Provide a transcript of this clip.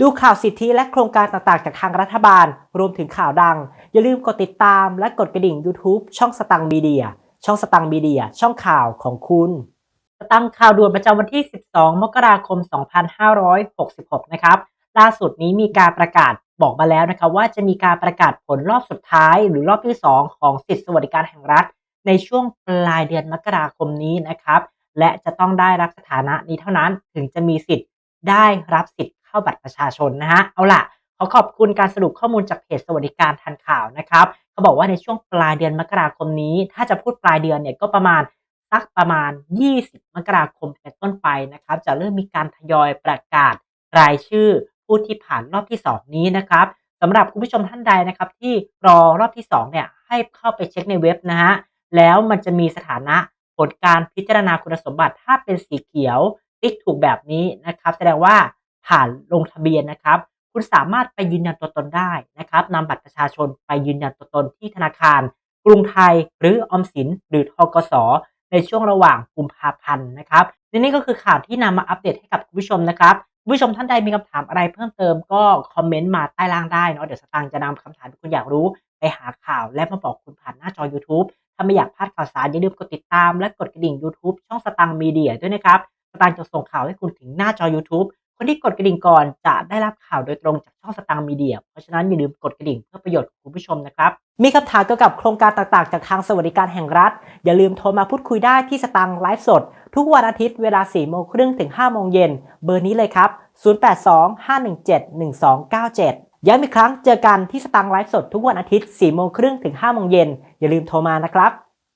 ดูข่าวสิทธิและโครงการต่างๆ จากทางรัฐบาล รวมถึงข่าวดัง อย่าลืมกดติดตามและกดกระดิ่ง YouTube ช่องสตังมีเดีย ช่องสตังมีเดีย ช่องข่าวของคุณสตังข่าวด่วนประจำวันที่ 12 มกราคม 2566 นะครับ ล่าสุดนี้มีการประกาศบอกมาแล้วนะครับว่าจะมีการประกาศผลรอบสุดท้าย หรือรอบที่ 2 ของสิทธิสวัสดิการแห่งรัฐ ในช่วงปลายเดือนมกราคมนี้นะครับ และจะต้องได้รับสถานะนี้เท่านั้นถึงจะมีสิทธิ์ได้รับสิทธิาบัตรประชาชนนะฮะเอาล่ะขอขอบคุณการสรุปข้อมูลจากเพจสวัสดิการทันข่าวนะครับเขาบอกว่าในช่วงปลายเดือนมกราคมนี้ ถ้าจะพูดปลายเดือนเนี่ยก็ประมาณสักประมาณ 20 มกราคมเป็นต้นไปนะครับจะเริ่มมีการทยอยประกาศรายชื่อผู้ที่ผ่านรอบที่ 2 นี้นะครับสำหรับคุณผู้ชมท่านใดนะครับ ที่รอรอบที่2เนี่ยให้เข้าไปเช็คในเว็บนะฮะแล้วมันจะมีสถานะผลการพิจารณาคุณสมบัติถ้าเป็นสีเขียวติ๊กถูกแบบนี้นะครับ แสดงว่า ผ่านลงทะเบียนนะครับ คุณสามารถไปยืนยันตัวตนได้นะครับนำบัตรประชาชนไปยืนยันตัวตนที่ธนาคาร กรุงไทยหรือออมสิน หรือทกสในช่วงระหว่างกุมภาพันธ์นะครับนี่ก็คือข่าวที่นำมาอัปเดตให้กับคุณผู้ชมนะครับคุณผู้ชมท่านใดมีคำถามอะไรเพิ่มเติมก็คอมเมนต์มาใต้ล่างได้เนาะเดี๋ยวสตางค์จะนำคำถามที่คุณอยากรู้ ไปหาข่าวและมาบอกคุณผ่านหน้าจอ YouTube ถ้าไม่อยากพลาดข่าวสารอย่าลืมกดติดตามและกดกระดิ่ง YouTube ช่องสตังค์มีเดียด้วยนะครับ สตางค์จะส่งข่าวให้คุณถึงหน้าจอ YouTube คนที่กดกระดิ่งก่อนจะได้รับข่าวโดยตรงจากช่องสตังมีเดีย เพราะฉะนั้นอย่าลืมกดกระดิ่งเพื่อประโยชน์ของคุณผู้ชมนะครับ มีคำถามเกี่ยวกับโครงการต่างๆ จากทางสวัสดิการแห่งรัฐ อย่าลืมโทรมาพูดคุยได้ที่สตังไลฟ์สด ทุกวันอาทิตย์เวลา4โมงครึ่งถึง5โมงเย็นเบอร์นี้เลยครับ 0825171297 ย้ำอีกครั้งเจอกันที่สตังไลฟ์สดทุกวันอาทิตย์4โมงครึ่งถึง5โมงเย็นอย่าลืมโทรมานะครับ